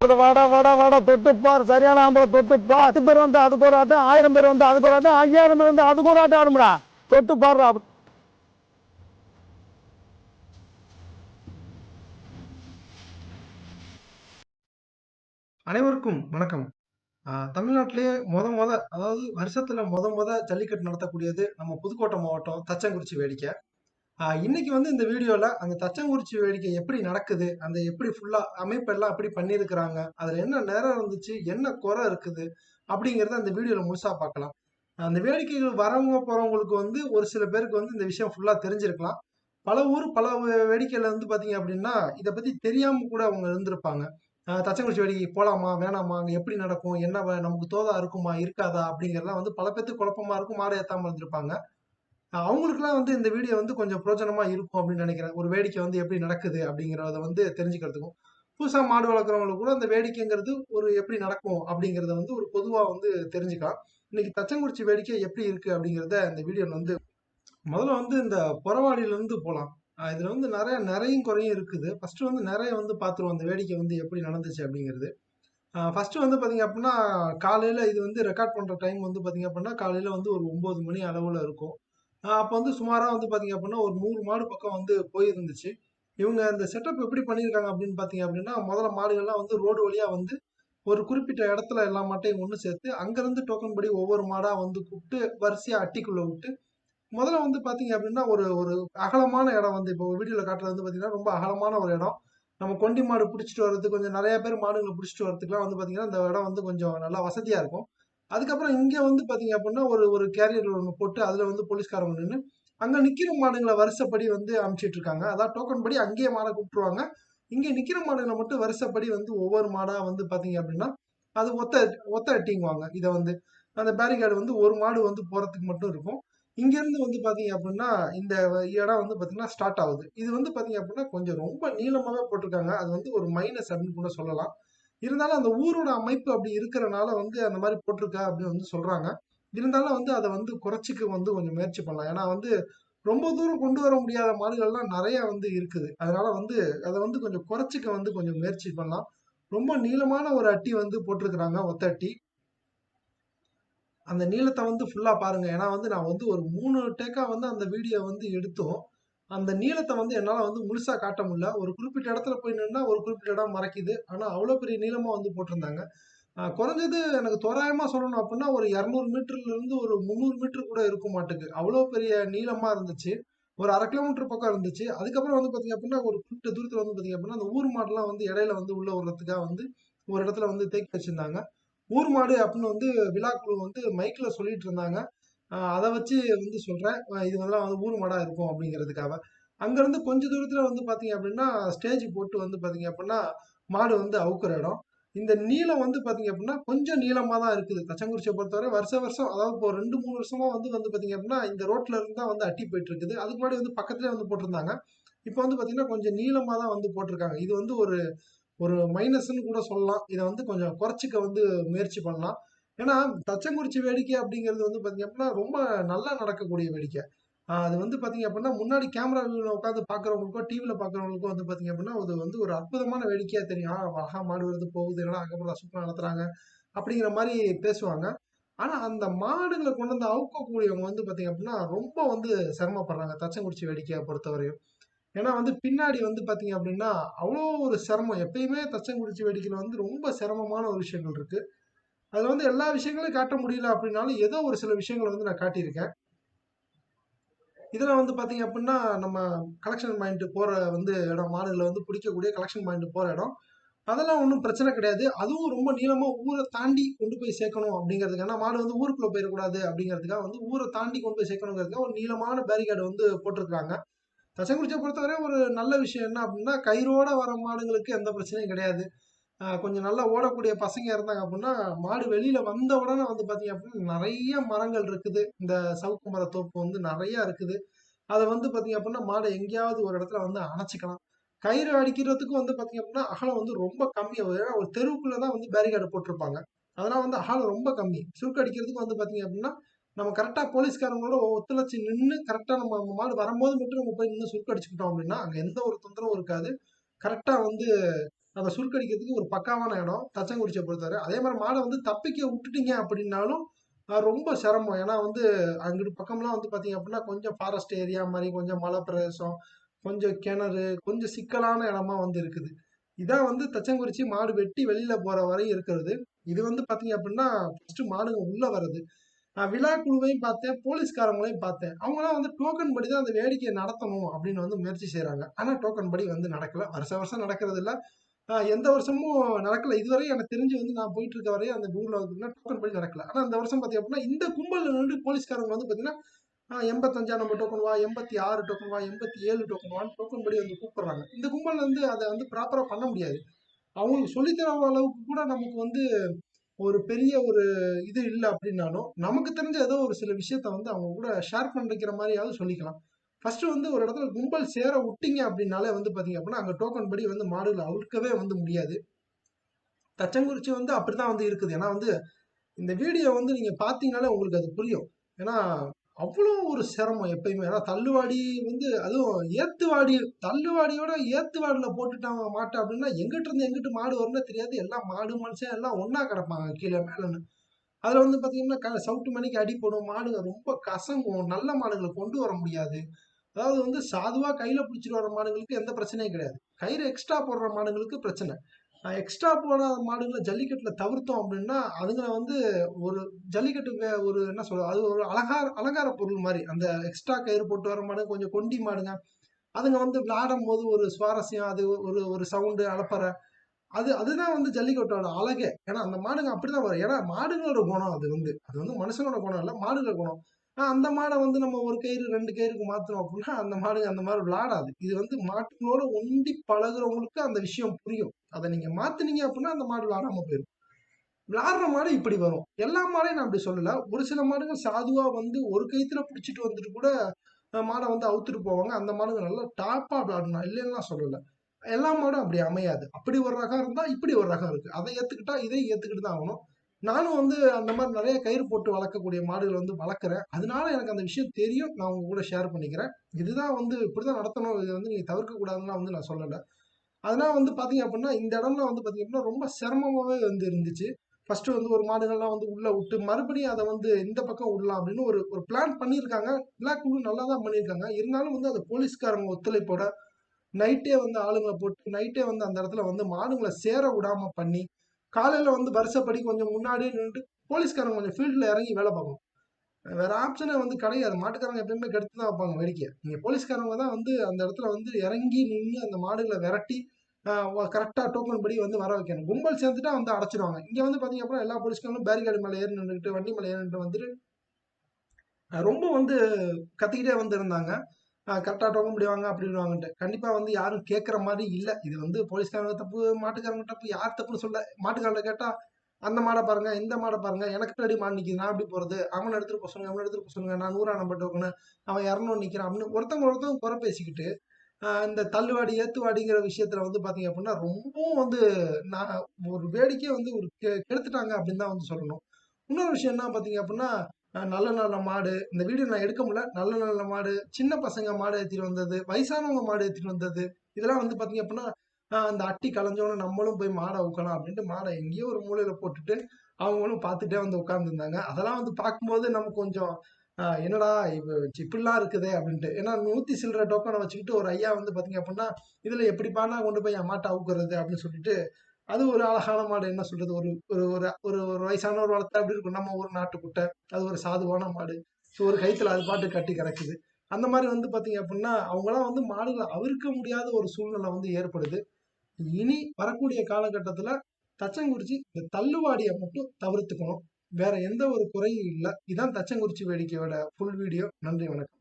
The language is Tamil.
வாடா வாடா வாடா தொட்டு பார் சரியான ஆம்பளை தொட்டு பார் பத்து பேர் வந்து அதுக்கு ஒரு ஆட்டம் ஆயிரம் பேர் வந்து அதுக்கு ஒரு ஆட்டம் ஐயாயிரம் பேர் வந்து அதுக்கு ஒரு ஆட்டம் ஆடும்டா. தொட்டு பாருடா அனைவருக்கும் வணக்கம். ஆஹ் தமிழ்நாட்டிலேயே முத முத அதாவது வருஷத்துல முத முத ஜல்லிக்கட்டு நடத்தக்கூடியது நம்ம புதுக்கோட்டை மாவட்டம் தச்சங்குறிச்சி வேடிக்கை. இன்னைக்கு வந்து இந்த வீடியோல அந்த தச்சங்குறிச்சி வேடிக்கை எப்படி நடக்குது அந்த எப்படி ஃபுல்லா அமைப்பெல்லாம் எப்படி பண்ணியிருக்கிறாங்க அதுல என்ன நேரம் இருந்துச்சு என்ன குறை இருக்குது அப்படிங்கறத அந்த வீடியோல முழுசா பார்க்கலாம். அந்த வேடிக்கைகள் வரவங்க போறவங்களுக்கு வந்து ஒரு சில பேருக்கு வந்து இந்த விஷயம் ஃபுல்லா தெரிஞ்சிருக்கலாம். பல ஊர் பல வேடிக்கையில வந்து பாத்தீங்க அப்படின்னா இதை பத்தி தெரியாம கூட அவங்க இருந்திருப்பாங்க. தச்சங்குறிச்சி வேடிக்கை போலாமா வேணாமா அங்க எப்படி நடக்கும் என்ன வ- நமக்கு தோதா இருக்குமா இருக்காதா அப்படிங்கறதெல்லாம் வந்து பல பேர்த்துக்கு குழப்பமா இருக்கும் மாட ஏத்தாம இருந்திருப்பாங்க. அவங்களுக்குலாம் வந்து இந்த வீடியோ வந்து கொஞ்சம் பிரோஜனமா இருக்கும் அப்படின்னு நினைக்கிறேன். ஒரு வேடிக்கை வந்து எப்படி நடக்குது அப்படிங்கிறத வந்து தெரிஞ்சுக்கிறதுக்கும். புதுசாக மாடு வளர்க்குறவங்களுக்கு கூட அந்த வேடிக்கைங்கிறது ஒரு எப்படி நடக்கும் அப்படிங்கிறத வந்து ஒரு பொதுவாக வந்து தெரிஞ்சுக்கலாம். இன்னைக்கு தச்சங்குறிச்சி வேடிக்கை எப்படி இருக்கு அப்படிங்கிறத இந்த வீடியோல வந்து முதல்ல வந்து இந்த புறவாடியிலேருந்து போகலாம் இதில் வந்து நிறைய நிறையும் குறையும் இருக்குது. ஃபர்ஸ்ட் வந்து நிறைய வந்து பார்த்துருவோம் அந்த வேடிக்கை வந்து எப்படி நடந்துச்சு அப்படிங்கிறது. ஃபர்ஸ்ட் வந்து பார்த்தீங்க அப்படின்னா காலையில் இது வந்து ரெக்கார்ட் பண்ணுற டைம் வந்து பார்த்திங்க அப்படின்னா காலையில் வந்து ஒரு ஒம்பது மணி அளவில் இருக்கும். அப்போ வந்து சுமாராக வந்து பார்த்தீங்க அப்படின்னா ஒரு நூறு மாடு பக்கம் வந்து போயிருந்துச்சு. இவங்க இந்த செட்டப் எப்படி பண்ணியிருக்காங்க அப்படின்னு பார்த்தீங்க அப்படின்னா முதல்ல மாடுகள்லாம் வந்து ரோடு வழியாக வந்து ஒரு குறிப்பிட்ட இடத்துல எல்லா மாட்டையும் ஒன்று சேர்த்து அங்கேருந்து டோக்கன் படி ஒவ்வொரு மாடாக வந்து கூப்பிட்டு வரிசையாக அட்டிக்குள்ளே விட்டு முதல்ல வந்து பார்த்தீங்க அப்படின்னா ஒரு ஒரு அகலமான இடம் வந்து இப்போ வீடியோவில் காட்டுறது வந்து பார்த்தீங்கன்னா ரொம்ப அகலமான ஒரு இடம். நம்ம கொண்டி மாடு பிடிச்சிட்டு வர்றதுக்கு கொஞ்சம் நிறைய பேர் மாடுகளை பிடிச்சிட்டு வரதுக்குலாம் வந்து பார்த்தீங்கன்னா இந்த இடம் வந்து கொஞ்சம் நல்லா வசதியாக இருக்கும். அதுக்கப்புறம் இங்க வந்து பாத்தீங்க அப்படின்னா ஒரு ஒரு கேரியர் ஒன்று போட்டு அதுல வந்து போலீஸ்காரங்க நின்று அங்க நிக்கிற மாடுங்களை வருஷப்படி வந்து அனுப்பிச்சிட்டு இருக்காங்க அதான் டோக்கன் படி அங்கேயே மாடை கூப்பிட்டுருவாங்க. இங்கே நிக்கிற மாடுகளை மட்டும் வருஷப்படி வந்து ஒவ்வொரு மாடா வந்து பாத்தீங்க அப்படின்னா அது ஒத்த ஒத்த அட்டிங்குவாங்க இதை வந்து அந்த பேரிகார்டு வந்து ஒரு மாடு வந்து போறதுக்கு மட்டும் இருக்கும். இங்க இருந்து வந்து பாத்தீங்க அப்படின்னா இந்த இடம் வந்து பாத்தீங்கன்னா ஸ்டார்ட் ஆகுது. இது வந்து பாத்தீங்க அப்படின்னா கொஞ்சம் ரொம்ப நீளமாவே போட்டிருக்காங்க. அது வந்து ஒரு மைனஸ் அப்படின்னு கூட சொல்லலாம். இருந்தாலும் அந்த ஊரோட அமைப்பு அப்படி இருக்கிறனால வந்து அந்த மாதிரி போட்டிருக்கா அப்படின்னு வந்து சொல்றாங்க. இருந்தாலும் வந்து அதை வந்து குறைச்சிக்க வந்து கொஞ்சம் முயற்சி பண்ணலாம். ஏன்னா வந்து ரொம்ப தூரம் கொண்டு வர முடியாத மாடுகள்லாம் நிறைய வந்து இருக்குது. அதனால வந்து அதை வந்து கொஞ்சம் குறைச்சிக்க வந்து கொஞ்சம் முயற்சி பண்ணலாம். ரொம்ப நீளமான ஒரு அட்டி வந்து போட்டிருக்கிறாங்க ஒத்த அட்டி. அந்த நீளத்தை வந்து ஃபுல்லா பாருங்க. ஏன்னா வந்து நான் வந்து ஒரு மூணு டேக்கா வந்து அந்த வீடியோ வந்து எடுத்தோம். அந்த நீளத்தை வந்து என்னால் வந்து முழுசா காட்ட முடியல. ஒரு குறிப்பிட்ட இடத்துல போய் நின்னா ஒரு குறிப்பிட்ட இடம் மறைக்குது. ஆனால் அவ்வளோ பெரிய நீளமாக வந்து போட்டிருந்தாங்க. குறைஞ்சது எனக்கு தோராயமாக சொல்லணும் அப்படின்னா ஒரு இரநூறு மீட்டர்லேருந்து ஒரு முந்நூறு மீட்டர் கூட இருக்க மாட்டுக்கு. அவ்வளோ பெரிய நீளமாக இருந்துச்சு. ஒரு அரை கிலோமீட்டர் பக்கம் இருந்துச்சு. அதுக்கப்புறம் வந்து பார்த்தீங்க அப்படின்னா ஒரு குறிப்பிட்ட தூரத்தில் வந்து பார்த்தீங்க அப்படின்னா அந்த ஊர் மாடுலாம் வந்து இடையில வந்து உள்ள விடுறதுக்காக வந்து ஒரு இடத்துல வந்து தேக்கி வச்சுருந்தாங்க. ஊர் மாடு அப்படின்னு வந்து விழாக்குழு வந்து மைக்கில் சொல்லிட்டு இருந்தாங்க. அதை வச்சு வந்து சொல்கிறேன் இது வந்து வந்து ஊர் மாடா இருக்கும் அப்படிங்கிறதுக்காக. அங்கேருந்து கொஞ்ச தூரத்தில் வந்து பார்த்தீங்க அப்படின்னா ஸ்டேஜ் போட்டு வந்து பார்த்தீங்க அப்படின்னா மாடு வந்து அவுக்குற இடம். இந்த நீளம் வந்து பார்த்தீங்க அப்படின்னா கொஞ்சம் நீளமாக தான் இருக்குது. தச்சங்குறிச்சியை பொறுத்தவரை வருஷ வருஷம் அதாவது இப்போ ரெண்டு மூணு வருஷமாக வந்து வந்து பார்த்தீங்க அப்படின்னா இந்த ரோட்டில் இருந்து தான் வந்து அட்டி போயிட்டு இருக்குது. அதுக்கு முன்னாடி வந்து பக்கத்துலேயே வந்து போட்டிருந்தாங்க. இப்போ வந்து பார்த்தீங்கன்னா கொஞ்சம் நீளமாக தான் வந்து போட்டிருக்காங்க. இது வந்து ஒரு ஒரு மைனஸ்ன்னு கூட சொல்லலாம். இதை வந்து கொஞ்சம் குறைச்சிக்க வந்து முயற்சி பண்ணலாம். ஏன்னா தச்சங்குறிச்சி வேடிக்கை அப்படிங்கிறது வந்து பார்த்தீங்க அப்படின்னா ரொம்ப நல்லா நடக்கக்கூடிய வேடிக்கை. அது வந்து பார்த்தீங்க அப்படின்னா முன்னாடி கேமரா வியூல உட்காந்து பார்க்குறவங்களுக்கோ டிவியில் பார்க்குறவங்களுக்கும் வந்து பார்த்தீங்க அப்படின்னா அது வந்து ஒரு அற்புதமான வேடிக்கையாக தெரியும். ஆஹ் அழகா மாடு வருது போகுது என்னடா அதுக்கப்புறம் சூப்பரா நடத்துகிறாங்க அப்படிங்கிற மாதிரி பேசுவாங்க. ஆனால் அந்த மாடுகளை கொண்டு வந்து அவுக்கக்கூடியவங்க வந்து பார்த்தீங்க அப்படின்னா ரொம்ப வந்து சிரமப்படுறாங்க தச்சங்குறிச்சி வேடிக்கையை பொறுத்தவரையும். ஏன்னா வந்து பின்னாடி வந்து பார்த்தீங்க அப்படின்னா அவ்வளோ ஒரு சிரமம். எப்பயுமே தச்சங்குறிச்சி வேடிக்கையில் வந்து ரொம்ப சிரமமான ஒரு விஷயங்கள் இருக்குது அதில் வந்து எல்லா விஷயங்களையும் காட்ட முடியல அப்படின்னாலும் ஏதோ ஒரு சில விஷயங்களை வந்து நான் காட்டியிருக்கேன். இதெல்லாம் வந்து பார்த்தீங்க அப்படின்னா நம்ம கலெக்ஷன் பாயிண்ட் போகிற வந்து இடம் மாடுகளை வந்து பிடிக்கக்கூடிய கலெக்ஷன் பாயிண்ட் போகிற இடம். அதெல்லாம் ஒன்றும் பிரச்சனை கிடையாது. அதுவும் ரொம்ப நீளமாக ஊரை தாண்டி கொண்டு போய் சேர்க்கணும் அப்படிங்கிறதுக்கு. ஏன்னா மாடு வந்து ஊருக்குள்ளே போயிடக்கூடாது அப்படிங்கிறதுக்காக வந்து ஊரை தாண்டி கொண்டு போய் சேர்க்கணுங்கிறதுக்காக ஒரு நீளமான பேரிகார்டு வந்து போட்டிருக்காங்க தச்சங்குறிச்சியை பொறுத்தவரை ஒரு நல்ல விஷயம் என்ன அப்படின்னா கயிறோட வர மாடுங்களுக்கு எந்த பிரச்சனையும் கிடையாது. கொஞ்சம் நல்லா ஓடக்கூடிய பசங்க இருந்தாங்க அப்படின்னா மாடு வெளியில வந்த உடனே வந்து பாத்தீங்க அப்படின்னா நிறைய மரங்கள் இருக்குது. இந்த சவுக்கு மர தோப்பு வந்து நிறைய இருக்குது. அதை வந்து பாத்தீங்க அப்படின்னா மாடை எங்கேயாவது ஒரு இடத்துல வந்து அணைச்சிக்கலாம். கயிறு அடிக்கிறதுக்கும் வந்து பாத்தீங்க அப்படின்னா அகலம் வந்து ரொம்ப கம்மியாக ஒரு தெருவுக்குள்ளதான் வந்து பேரிகார்டு போட்டிருப்பாங்க. அதெல்லாம் வந்து அகலம் ரொம்ப கம்மி. சுருக்கு அடிக்கிறதுக்கு வந்து பாத்தீங்க அப்படின்னா நம்ம கரெக்டா போலீஸ்காரங்களோட ஒத்துழைச்சு நின்று கரெக்டா நம்ம நம்ம மாடு வரும்போது மட்டும் நம்ம போய் நின்று சுருக்கு அடிச்சுக்கிட்டோம் அப்படின்னா அங்க எந்த ஒரு தொந்தரவும் இருக்காது. கரெக்டா வந்து அதை சுருக்கடிக்கிறதுக்கு ஒரு பக்காவான இடம் தச்சங்குறிச்சியை பொறுத்தவரை. அதே மாதிரி மாடை வந்து தப்பிக்க விட்டுட்டீங்க அப்படின்னாலும் ரொம்ப சிரமம். ஏன்னா வந்து அங்கிட்டு பக்கம்லாம் வந்து பார்த்தீங்க அப்படின்னா கொஞ்சம் ஃபாரஸ்ட் ஏரியா மாதிரி கொஞ்சம் மலை பிரதேசம் கொஞ்சம் கிணறு கொஞ்சம் சிக்கலான இடமா வந்து இருக்குது. இதான் வந்து தச்சங்குறிச்சி மாடு வெட்டி வெளியில போற வரையும் இருக்கிறது. இது வந்து பார்த்தீங்க அப்படின்னா ஃபர்ஸ்ட் மாடுங்க உள்ள வருது நான் விழா குழுவையும் பார்த்தேன் போலீஸ்காரங்களையும் பார்த்தேன். அவங்களாம் வந்து டோக்கன் படி தான் அந்த வேடிக்கையை நடத்தணும் அப்படின்னு வந்து முயற்சி செய்கிறாங்க ஆனால் டோக்கன் படி வந்து நடக்கல. வருஷ வருஷம் நடக்கிறது இல்லை எந்த வருஷமும் நடக்கல. இதுவரை எனக்கு தெரிஞ்சு வந்து நான் போயிட்டு இருக்க வரையும் அந்த ஊர்ல வந்து டோக்கன் படி நடக்கல. ஆனா இந்த வருஷம் பாத்தீங்க அப்படின்னா இந்த கும்பல் நின்று போலீஸ்காரங்க வந்து பாத்தீங்கன்னா எண்பத்தஞ்சா நம்ம டோக்கன் வா எண்பத்தி ஆறு டோக்கன் வா எண்பத்தி ஏழு டோக்கன் வான்னு டோக்கன் படி வந்து கூப்பிடுறாங்க. இந்த கும்பல் வந்து அதை வந்து ப்ராப்பரா பண்ண முடியாது. அவங்களுக்கு சொல்லித்தர அளவுக்கு கூட நமக்கு வந்து ஒரு பெரிய ஒரு இது இல்லை அப்படின்னாலும் நமக்கு தெரிஞ்ச ஏதோ ஒரு சில விஷயத்த வந்து அவங்க கூட ஷேர் பண்ணிக்கிற மாதிரியாவது சொல்லிக்கலாம். ஃபர்ஸ்ட் வந்து ஒரு இடத்துல கும்பல் சேர விட்டீங்க அப்படின்னாலே வந்து பார்த்தீங்க அப்படின்னா அங்கே டோக்கன் படி வந்து மாடுகளை அவுழ்க்கவே வந்து முடியாது. தச்சங்குறிச்சி வந்து அப்படிதான் வந்து இருக்குது. ஏன்னா வந்து இந்த வீடியோ வந்து நீங்கள் பார்த்தீங்கனாலே உங்களுக்கு அது புரியும். ஏன்னா அவ்வளோ ஒரு சிரமம் எப்பயுமே. ஏன்னா தள்ளுவாடி வந்து அதுவும் ஏத்துவாடி தள்ளுவாடியோட ஏத்துவாடியில் போட்டுட்டாங்க மாட்டை அப்படின்னா எங்கிட்ட இருந்து எங்கிட்டு மாடு வரும்னே தெரியாது. எல்லாம் மாடு மனுஷன் எல்லாம் ஒன்றா கிடப்பாங்க கீழே மேலேன்னு. அதில் வந்து பார்த்தீங்கன்னா க- சவுட்டு மணிக்கு அடிப்படும் மாடுங்க ரொம்ப கசங்கும். நல்ல மாடுகளை கொண்டு வர முடியாது. அதாவது வந்து சாதுவாக கையில் பிடிச்சிட்டு வர மாடுங்களுக்கு எந்த பிரச்சனையும் கிடையாது. கயிறு எக்ஸ்ட்ரா போடுற மாடுங்களுக்கு பிரச்சனை. எக்ஸ்ட்ரா போடாத மாடுகளை ஜல்லிக்கட்டில் தவிர்த்தோம் அப்படின்னா அதுங்களை வந்து ஒரு ஜல்லிக்கட்டுக்கு ஒரு என்ன சொல்றது அது ஒரு அலங்கார அலங்கார பொருள் மாதிரி. அந்த எக்ஸ்ட்ரா கயிறு போட்டு வர மாடு கொஞ்சம் கொண்டி மாடுங்க. அதுங்க வந்து விளையாடும் போது ஒரு சுவாரஸ்யம் அது ஒரு ஒரு சவுண்டு அலப்பறை. அது அதுதான் வந்து ஜல்லிக்கட்டோட அழகே. ஏன்னா அந்த மாடுங்க அப்படிதான் வரும். ஏன்னா மாடுகளோட குணம் அது வந்து. அது வந்து மனுஷனோட குணம் இல்லை மாடுகளோட குணம். அந்த மாடை வந்து நம்ம ஒரு கயிறு ரெண்டு கயிறுக்கு மாத்தணும் அப்படின்னா அந்த மாடுங்க அந்த மாதிரி விளாடாது இது வந்து மாட்டுங்களோட ஒண்டி பழகுறவங்களுக்கு அந்த விஷயம் புரியும். அதை நீங்க மாத்துனீங்க அப்படின்னா அந்த மாடு விளாடாமல் போயிடும். விளாடுற மாடு இப்படி வரும். எல்லா மாடையும் நான் அப்படி சொல்லல. ஒரு சில மாடுகள் சாதுவா வந்து ஒரு கயித்துல பிடிச்சிட்டு வந்துட்டு கூட மாடை வந்து அவுத்துட்டு போவாங்க. அந்த மாடுங்க நல்லா டாப்பா விளாடணும் இல்லைன்னா சொல்லல. எல்லா மாடும் அப்படி அமையாது. அப்படி ஒரு ரகம் இருந்தா இப்படி ஒரு ரகம் இருக்கு. அதை ஏத்துக்கிட்டா இதை ஏத்துக்கிட்டு தான் ஆகணும். நானும் வந்து அந்த மாதிரி நிறைய கயிறு போட்டு வளர்க்கக்கூடிய மாடுகள் வந்து வளர்க்குறேன். அதனால எனக்கு அந்த விஷயம் தெரியும். நான் உங்க கூட ஷேர் பண்ணிக்கிறேன். இதுதான் வந்து இப்படிதான் நடத்தணும். இதை வந்து நீங்க தவிர்க்க கூடாதுன்னு வந்து நான் சொல்லலை. அதனால வந்து பாத்தீங்க அப்படின்னா இந்த இடம்லாம் வந்து பாத்தீங்க அப்படின்னா ரொம்ப சிரமமாவே வந்து இருந்துச்சு. ஃபர்ஸ்ட் வந்து ஒரு மாடுகள்லாம் வந்து உள்ள விட்டு மறுபடியும் அதை வந்து இந்த பக்கம் விடலாம் அப்படின்னு ஒரு ஒரு பிளான் பண்ணியிருக்காங்க. எல்லா குழு நல்லா தான் பண்ணியிருக்காங்க. இருந்தாலும் வந்து அந்த போலீஸ்காரங்க ஒத்துழைப்போட நைட்டே வந்து ஆளுங்களை போட்டு நைட்டே வந்து அந்த இடத்துல வந்து மாடுங்களை சேர விடாம பண்ணி காலையில் வந்து வருஷப்படி கொஞ்சம் முன்னாடியே நின்றுட்டு போலீஸ்காரங்க கொஞ்சம் ஃபீல்டில் இறங்கி வேலை பார்க்கணும். வேற ஆப்ஷனே வந்து கிடையாது. மாட்டுக்காரங்க எப்பயுமே கெடுத்து தான் வைப்பாங்க வேடிக்கை நீங்கள் போலீஸ்காரங்க தான் வந்து அந்த இடத்துல வந்து இறங்கி நின்று அந்த மாடுகளை விரட்டி கரெக்டாக டோக்கன் படி வந்து வர வைக்கணும். கும்பல் சேர்ந்துட்டா வந்து அடைச்சிடுவாங்க இங்கே வந்து பார்த்தீங்க அப்படின்னா எல்லா போலீஸ்காரங்களும் பேரிகார்டு மேலே ஏறி நின்றுட்டு வண்டி மேலே ஏறி நின்று வந்துட்டு ரொம்ப வந்து கத்திக்கிட்டே வந்து இருந்தாங்க. கரெக்டாக டோக்கன் முடிவாங்க அப்படின்வாங்கன்ட்டு கண்டிப்பாக வந்து யாரும் கேட்குற மாதிரி இல்லை. இது வந்து போலீஸ்காரங்க தப்பு மாட்டுக்காரங்க தப்பு யார் தப்புன்னு சொல்ல மாட்டுக்காரங்க கேட்டால் அந்த மாடை பாருங்க இந்த மாடை பாருங்க எனக்கு பின்னாடி மாடு நிற்கிது நான் எப்படி போகிறது அவனை எடுத்துகிட்டு போக சொல்லுங்க அவனை எடுத்துகிட்டு போக சொல்லுங்க நான் நூறா நம்பர் டோக்கனு அவன் இரநூறு நிற்கிறான் அப்படின்னு ஒருத்தவங்க ஒருத்தவங்க குறை பேசிக்கிட்டு இந்த தள்ளுவாடி ஏத்துவாடிங்கிற விஷயத்துல வந்து பாத்தீங்க அப்படின்னா ரொம்பவும் வந்து நான் ஒரு வேடிக்கையே வந்து ஒரு கெ- கெடுத்துட்டாங்க அப்படின்னு தான் வந்து சொல்லணும். இன்னொரு விஷயம் என்ன பார்த்தீங்க அப்படின்னா நல்ல நல்ல மாடு. இந்த வீடியோ நான் எடுக்க முடியல. நல்ல நல்ல மாடு. சின்ன பசங்க மாடு ஏற்றிட்டு வந்தது. வயசானவங்க மாடு ஏற்றிட்டு வந்தது. இதெல்லாம் வந்து பார்த்தீங்க அப்படின்னா அந்த அட்டி கலைஞ்சோன்னு நம்மளும் போய் மாடை ஊக்கலாம் அப்படின்ட்டு மாடை எங்கேயோ ஒரு மூலையில் போட்டுட்டு அவங்களும் பார்த்துட்டே வந்து உட்காந்துருந்தாங்க அதெல்லாம் வந்து பார்க்கும்போது நமக்கு கொஞ்சம் என்னடா இப்போ இப்படிலாம் இருக்குதே அப்படின்ட்டு ஏன்னா நூற்றி சில்லற டோக்கனை வச்சுக்கிட்டு ஒரு ஐயா வந்து பார்த்தீங்க அப்படின்னா இதில் எப்படி பானா கொண்டு போய் என் மாட்டை அவுக்குறது அப்படின்னு சொல்லிட்டு அது ஒரு அழகான மாடு என்ன சொல்றது? ஒரு ஒரு ஒரு ஒரு வயசான ஒரு வளர்த்தா அப்படி இருக்கும்? நம்ம ஒரு நாட்டுக்குட்டை அது ஒரு சாதுவான மாடு. ஸோ ஒரு கைத்துல அது பாட்டு கட்டி கிடக்குது அந்த மாதிரி வந்து பார்த்தீங்க அப்படின்னா அவங்களாம் வந்து மாடுகளை அவிர்க்க முடியாத ஒரு சூழ்நிலை வந்து ஏற்படுது. இனி வரக்கூடிய காலகட்டத்தில் தச்சங்குறிச்சி இந்த தள்ளுவாடியை மட்டும் தவிர்த்துக்கணும். வேற எந்த ஒரு குறையும் இல்லை. இதான் தச்சங்குறிச்சி வேடிக்கையோட ஃபுல் வீடியோ நன்றி வணக்கம்.